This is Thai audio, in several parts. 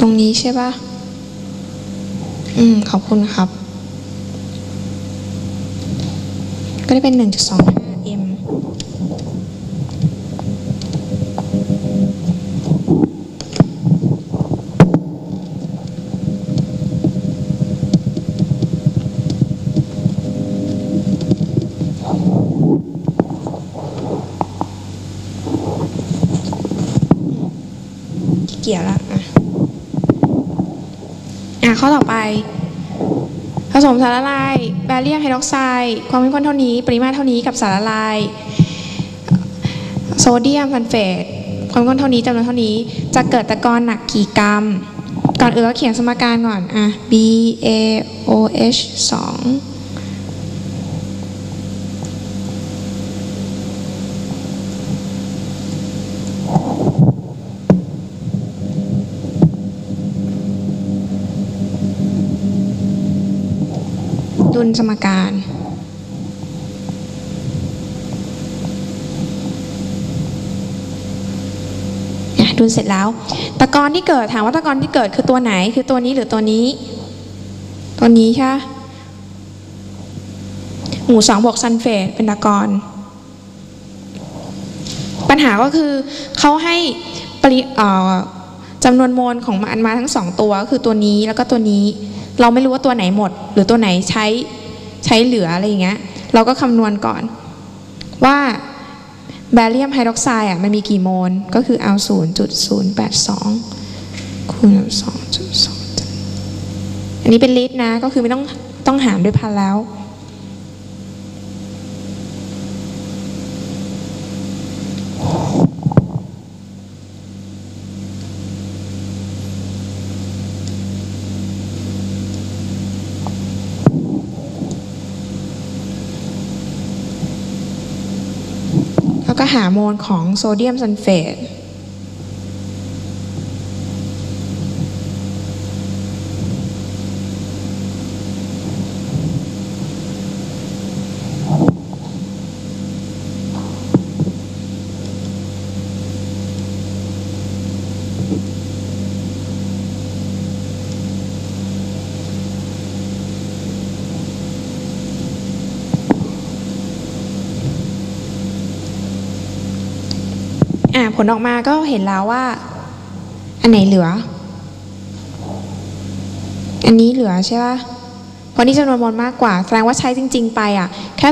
ตรงนี้ใช่ปะอืม ขอบคุณครับ ก็ได้เป็น 1.25 m เกียจละ อะข้อต่อไป ผสมสารละลายแบเรียมไฮดรอกไซด์ความเข้มข้นเท่านี้ ปริมาตรเท่านี้กับสารละลายโซเดียมซัลเฟตความเข้มข้นเท่านี้จำนวนเท่านี้ จะเกิดตะกอนหนักกี่กรัม ก่อนอื่นเราเขียนสมการก่อนอะ B A O H 2 ดุลสมการดุลเสร็จแล้ว ตะกอนที่เกิดถามว่าตะกอนที่เกิดคือตัวไหน คือตัวนี้หรือตัวนี้ ตัวนี้ใช่ะหมู่สองบวกซัลเฟตเป็นตะกอนปัญหาก็คือเขาให้ปริจำนวนโมลของมันมาทั้งสองตัวก็คือตัวนี้แล้วก็ตัวนี้ เราไม่รู้ว่าตัวไหนหมด หรือตัวไหนใช้ใช้เหลืออะไรอย่างเงี้ย เราก็คำนวณก่อนว่าแบเรียมไฮดรอกไซด์อะมันมีกี่โมล ก็คือเอา0.082 คูณกับ2.2 อันนี้เป็นลิตรนะ ก็คือไม่ต้องต้องหารด้วยพันแล้ว หาโมลของโซเดียมซัลเฟต ผลออกมาก็เห็นแล้วว่า อันไหนเหลือ อันนี้เหลือใช่ปะเพราะนี่จำนวนโมลมากกว่า แสดงว่าใช้จริง ๆ ไปอะ แค่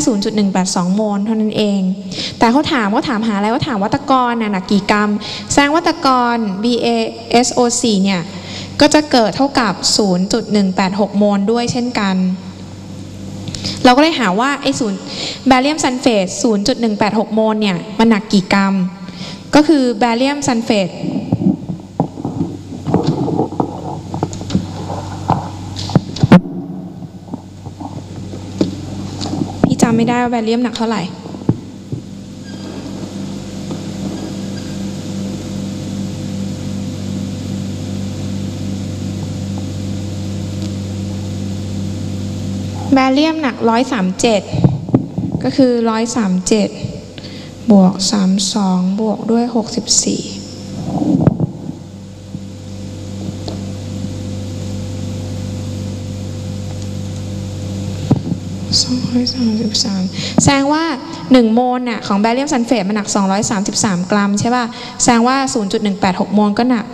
0.182 โมลเท่านั้นเอง แต่เขาถามว่าถามหาอะไรว่าถามว่าตะกอนน่ะหนักกี่กรัม แสดงว่าตะกอน BaSO4 เนี่ยก็จะเกิดเท่ากับ 0.186 โมลด้วยเช่นกัน เราก็เลยหาว่าไอ้ศูนย์แบเรียมซัลเฟต 0.186 โมลเนี่ย มันหนักกี่กรัม ก็คือแบเรียมซัลเฟตพี่จำไม่ได้ว่าแบเรียมหนักเท่าไหร่แบเรียมหนัก 137 ก็คือ 137 บวก 32 บวกด้วย 64 233แสดงว่า 1 โมลน่ะของแบเรียมซัลเฟตมันหนัก 233 กรัมใช่ป่ะ แสดงว่า 0.186 โมลก็หนัก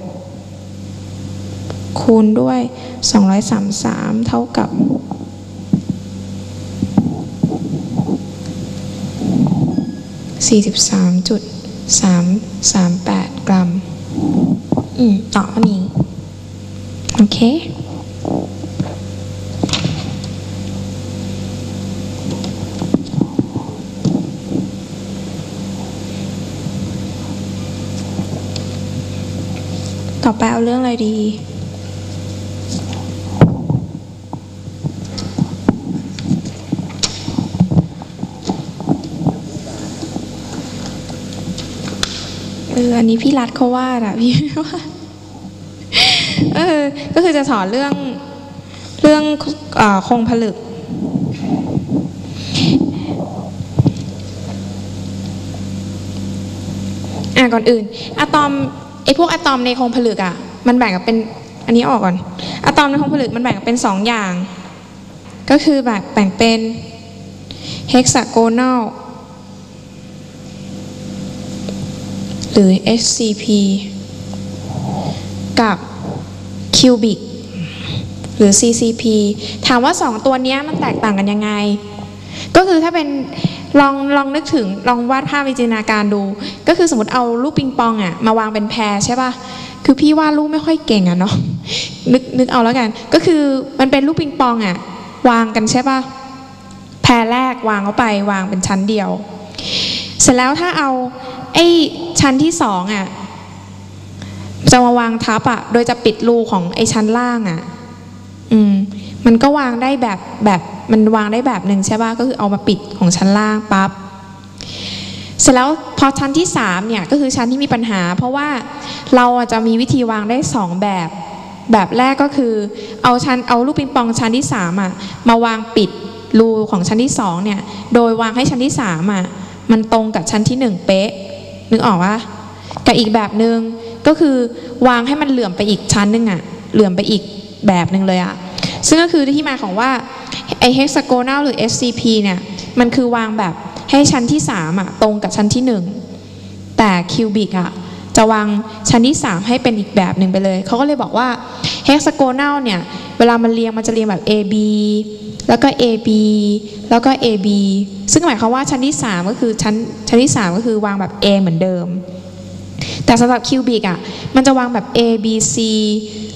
0.186 คูณด้วย 233 เท่ากับ 43.338 กรัม อืม ต่ออันนี้ โอเค ต่อไปเอาเรื่องอะไรดี อออันนี้พี่รัฐเขาว่าอะพี่ไม่ว่าเออ ก็คือจะสอนเรื่องเรื่องอ่อคงผลึก อะก่อนอื่นอะตอมไอพวกอะตอมในโครงผลึกอะมันแบ่งออกเป็นอันนี้ออกก่อนอะตอมในโครงผลึกมันแบ่งออกเป็นสองอย่าง ก็คือแบบแบ่งเป็น hexagonal หรือ SCP กับ cubic หรือ CCP ถามว่าสองตัวนี้มันแตกต่างกันยังไง ก็คือถ้าเป็นลองลองนึกถึงลองวาดภาพวิจินตนาการดู ก็คือสมมติเอาลูกปิงปองอะมาวางเป็นแพรใช่ป่ะคือพี่วาดรูปไม่ค่อยเก่งอะเนาะนึกนึกเอาแล้วกัน ก็คือมันเป็นลูกปิงปองอะวางกันใช่ป่ะแพรแรกวางเข้าไปวางเป็นชั้นเดียว เสร็จแล้วถ้าเอาไอ้ ชั้นที่สองอะจะมาวางทับอะโดยจะปิดรูของไอ้ชั้นล่างอะอืม มันก็วางได้แบบแบบมันวางได้แบบหนึ่งใช่ป่ะก็คือเอามาปิดของชั้นล่างปั๊บเสร็จแล้วพอชั้นที่สามเนี่ยก็คือชั้นที่มีปัญหา เพราะว่าเราจะมีวิธีวางได้สองแบบ แบบแรกก็คือ เอาชั้นเอาลูกปิงปองชั้นที่สามอะมาวางปิดรูของชั้นที่สองเนี่ย โดยวางให้ชั้นที่สามอะมันตรงกับชั้นที่หนึ่งเป๊ะ นึกออกปะกับอีกแบบหนึ่งก็คือวางให้มันเหลื่อมไปอีกชั้นหนึ่งอะเหลื่อมไปอีกแบบหนึ่งเลยอะซึ่งก็คือที่มาของว่าไอ hexagonal หรือ SCP เนี่ยมันคือวางแบบให้ชั้นที่สามอะตรงกับชั้นที่หนึ่งแต่คิวบิกอะจะวางชั้นที่ 3 ให้เป็นอีกแบบหนึ่งไปเลย เขาก็เลยบอกว่า hexagonal เนี่ย เวลามันเรียงมันจะเรียงแบบ A B แล้วก็ A B แล้วก็ A B ซึ่งหมายความว่าชั้นที่ 3 ก็คือชั้นชั้นที่ 3 ก็คือวางแบบ A เหมือนเดิม แต่สำหรับคิวบิกอะมันจะวางแบบ A B C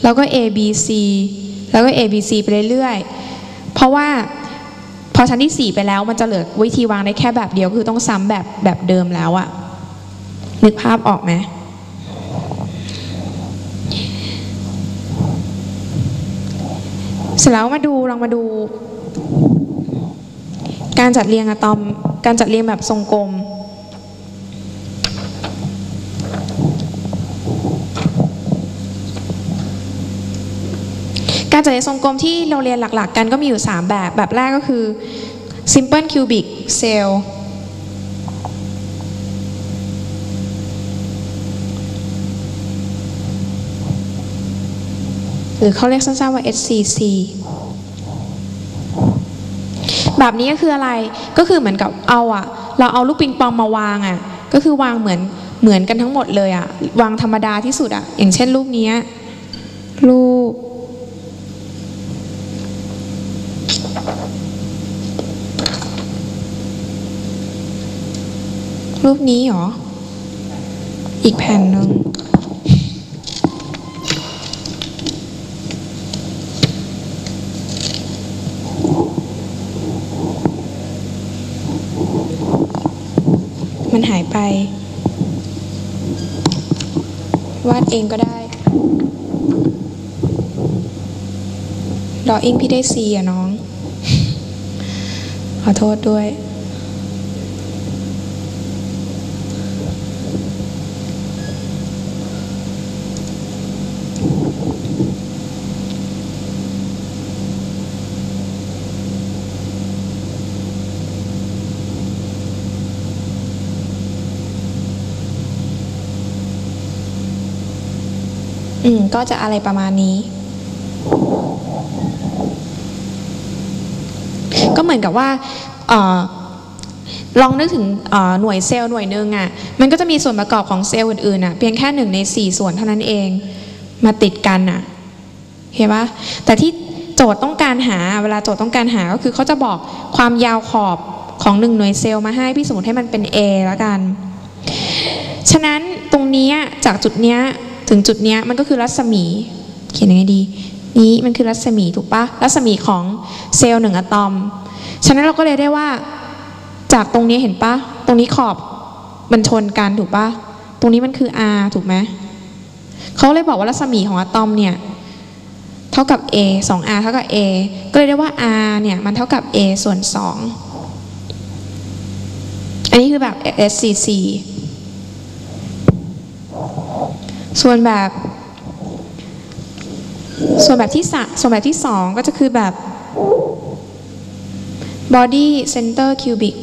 แล้วก็ A B C แล้วก็ A B C ไปเรื่อยๆ เพราะว่าพอชั้นที่ 4 ไปแล้วมันจะเหลือวิธีวางได้แค่แบบเดียวคือต้องซ้ำแบบแบบเดิมแล้วอะนึกภาพออกไหม เสร็จแล้วมาดูลองมาดู การจัดเรียงอะตอม การจัดเรียงแบบทรงกลม การจัดเรียงทรงกลมที่เราเรียนหลักๆ กันก็มีอยู่ 3 แบบ แบบแรกก็คือ simple cubic cell หรือเขาเรียกสั้นๆว่า SCC แบบนี้ก็คืออะไรก็คือเหมือนกับเอาอะเราเอาลูกปิงปองมาวางอะก็คือวางเหมือนเหมือนกันทั้งหมดเลยอะวางธรรมดาที่สุดอะอย่างเช่นรูปเนี้ยรูปรูปนี้เหรอ อีกแผ่นหนึ่ง มันหายไป วาดเองก็ได้ดออิงพี่ได้ซีอะน้อง ขอโทษด้วย อืม ก็จะอะไรประมาณนี้ ก็เหมือนกับว่าเออลองนึกถึงหน่วยเซลล์หน่วยหนึ่งอะ่ะ มันก็จะมีส่วนประกอบของเซลล์อื่นๆอะ่ะ เพียงแค่หนึ่งในสี่ส่วนเท่านั้นเอง มาติดกันอะ เห็นปะแต่ที่โจทย์ต้องการหา เวลาโจทย์ต้องการหาก็คือเขาจะบอกความยาวขอบของหนึ่งหน่วยเซลล์มาให้พี่สมมติให้มันเป็น A แล้วกัน ฉะนั้นตรงนี้จากจุดเนี้ย ถึงจุดเนี้ยมันก็คือรัศมี เขียนยังไงดี นี้มันคือรัศมีถูกปะรัศมีของเซลล์หนึ่งอะตอม ฉะนั้นเราก็เลยได้ว่า จากตรงนี้เห็นปะตรงนี้ขอบมันชนกันถูกปะตรงนี้มันคือ r ถูกไหมเขาเลยบอกว่ารัศมีของอะตอมเนี่ยเท่ากับ a 2r เท่ากับ a ก็เลยได้ว่า r เนี่ยมันเท่ากับ a ส่วน 2 อันนี้คือแบบ SCC ส่วนแบบ ส่วนแบบที่สส่วนแบบที่สองก็จะคือแบบ body center cubic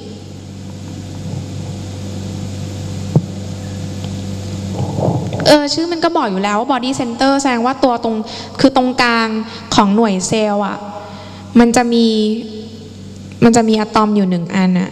เออชื่อมันก็บอกอยู่แล้วว่า body center แสดงว่าตัวตรงคือตรงกลางของหน่วยเซลล์อะ มันจะมี มันจะมีอะตอมอยู่หนึ่งอันอะ